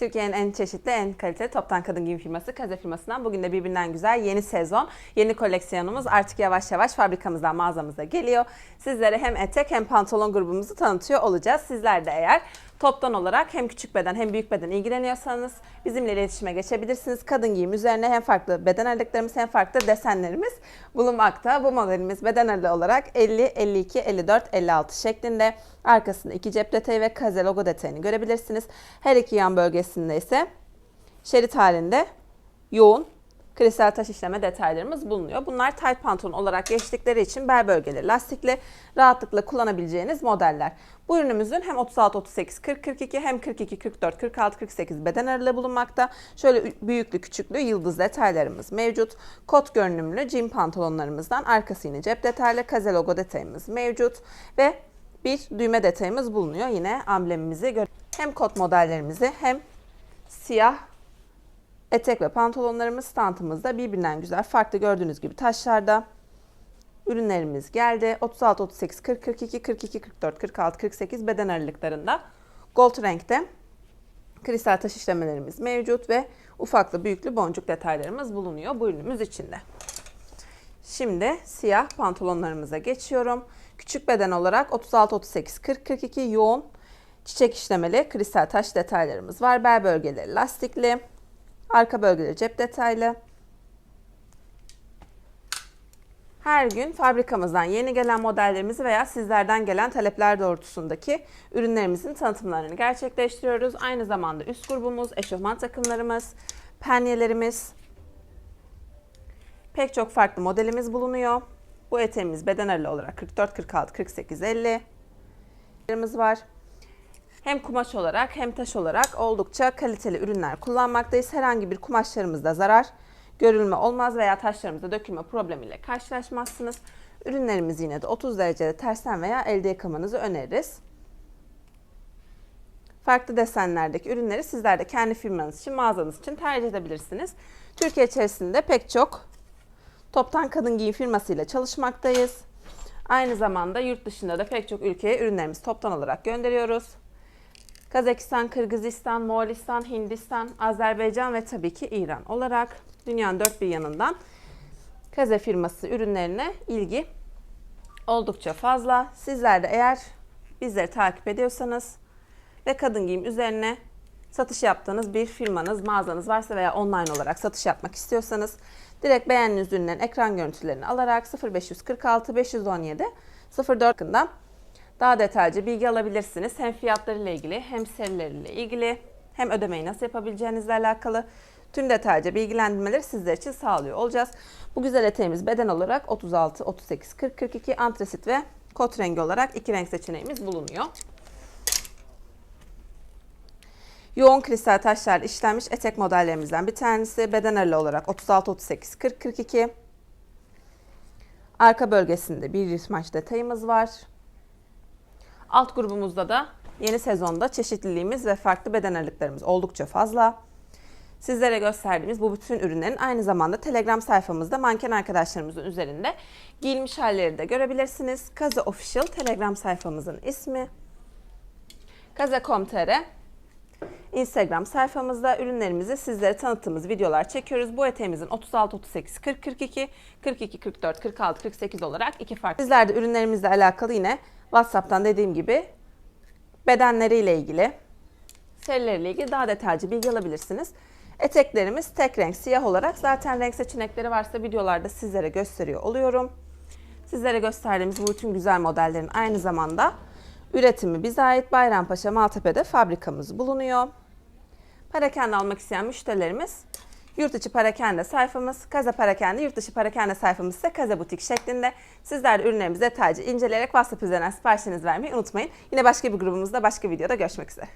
Türkiye'nin en çeşitli, en kaliteli toptan kadın giyim firması Kaze firmasından bugün de birbirinden güzel yeni sezon, yeni koleksiyonumuz artık yavaş yavaş fabrikamızdan mağazamıza geliyor. Sizlere hem etek hem pantolon grubumuzu tanıtıyor olacağız. Sizler de eğer toptan olarak hem küçük beden hem büyük beden ilgileniyorsanız bizimle iletişime geçebilirsiniz. Kadın giyim üzerine hem farklı beden aralıklarımız hem farklı desenlerimiz bulunmakta. Bu modelimiz beden aralığı olarak 50, 52, 54, 56 şeklinde. Arkasında iki cep detayı ve kaze logo detayını görebilirsiniz. Her iki yan bölgesinde ise şerit halinde yoğun kristal taş işleme detaylarımız bulunuyor. Bunlar tight pantolon olarak geçtikleri için bel bölgeleri lastikli rahatlıkla kullanabileceğiniz modeller. Bu ürünümüzün hem 36, 38, 40, 42 hem 42, 44, 46, 48 beden aralığı bulunmakta. Şöyle büyüklü küçüklü yıldız detaylarımız mevcut. Kot görünümlü jean pantolonlarımızdan arkası yine cep detaylı kaze logo detayımız mevcut. Ve bir düğme detayımız bulunuyor. Yine amblemimizi gör. Hem kot modellerimizi hem siyah etek ve pantolonlarımız standımızda birbirinden güzel farklı gördüğünüz gibi taşlarda ürünlerimiz geldi. 36, 38, 40, 42, 42, 44, 46, 48 beden aralıklarında gold renkte kristal taş işlemelerimiz mevcut ve ufaklı büyüklü boncuk detaylarımız bulunuyor bu ürünümüz içinde. Şimdi siyah pantolonlarımıza geçiyorum. Küçük beden olarak 36, 38, 40, 42 yoğun çiçek işlemeli kristal taş detaylarımız var. Bel bölgeleri lastikli. Arka bölgeleri cep detaylı. Her gün fabrikamızdan yeni gelen modellerimizi veya sizlerden gelen talepler doğrultusundaki ürünlerimizin tanıtımlarını gerçekleştiriyoruz. Aynı zamanda üst grubumuz, eşofman takımlarımız, penyelerimiz, pek çok farklı modelimiz bulunuyor. Bu eteğimiz beden aralığı olarak 44, 46, 48, 50 var. Hem kumaş olarak hem taş olarak oldukça kaliteli ürünler kullanmaktayız. Herhangi bir kumaşlarımızda zarar görülme olmaz veya taşlarımızda dökülme problemiyle karşılaşmazsınız. Ürünlerimiz yine de 30 derecede tersten veya elde yıkamanızı öneririz. Farklı desenlerdeki ürünleri sizler de kendi firmanız için, mağazanız için tercih edebilirsiniz. Türkiye içerisinde pek çok toptan kadın giyim firmasıyla çalışmaktayız. Aynı zamanda yurt dışında da pek çok ülkeye ürünlerimizi toptan olarak gönderiyoruz. Kazakistan, Kırgızistan, Moğolistan, Hindistan, Azerbaycan ve tabii ki İran olarak dünyanın dört bir yanından Kaze firması ürünlerine ilgi oldukça fazla. Sizler de eğer bizleri takip ediyorsanız ve kadın giyim üzerine satış yaptığınız bir firmanız, mağazanız varsa veya online olarak satış yapmak istiyorsanız direkt beğendiğiniz ürünlerin ekran görüntülerini alarak 0546 517 04 hakkında daha detaylıca bilgi alabilirsiniz. Hem fiyatlarıyla ilgili hem serileriyle ilgili hem ödemeyi nasıl yapabileceğinizle alakalı tüm detaylıca bilgilendirmeleri sizler için sağlıyor olacağız. Bu güzel eteğimiz beden olarak 36, 38, 40, 42 antresit ve kot rengi olarak iki renk seçeneğimiz bulunuyor. Yoğun kristal taşlar işlenmiş etek modellerimizden bir tanesi. Beden aralığı olarak 36, 38, 40, 42. Arka bölgesinde bir yırtmaç detayımız var. Alt grubumuzda da yeni sezonda çeşitliliğimiz ve farklı beden aralıklarımız oldukça fazla. Sizlere gösterdiğimiz bu bütün ürünlerin aynı zamanda Telegram sayfamızda manken arkadaşlarımızın üzerinde giyilmiş halleri de görebilirsiniz. Kaze Official Telegram sayfamızın ismi. Kaze.com.tr Instagram sayfamızda ürünlerimizi sizlere tanıttığımız videolar çekiyoruz. Bu eteğimizin 36, 38, 40, 42, 42, 44, 46, 48 olarak iki farklı. Sizler de ürünlerimizle alakalı yine WhatsApp'tan dediğim gibi bedenleriyle ilgili, serileriyle ilgili daha detaylıca bilgi alabilirsiniz. Eteklerimiz tek renk siyah olarak zaten renk seçenekleri varsa videolarda sizlere gösteriyor oluyorum. Sizlere gösterdiğimiz bu bütün güzel modellerin aynı zamanda üretimi bize ait Bayrampaşa Maltepe'de fabrikamız bulunuyor. Parakende almak isteyen müşterilerimiz Yurt içi parakende sayfamız, Kaza Parakende, yurt dışı parakende sayfamız ise Kaza Butik şeklinde. Sizler de ürünlerimizi detaylıca inceleyerek WhatsApp üzerinden siparişlerinizi vermeyi unutmayın. Yine başka bir grubumuzda, başka videoda görüşmek üzere.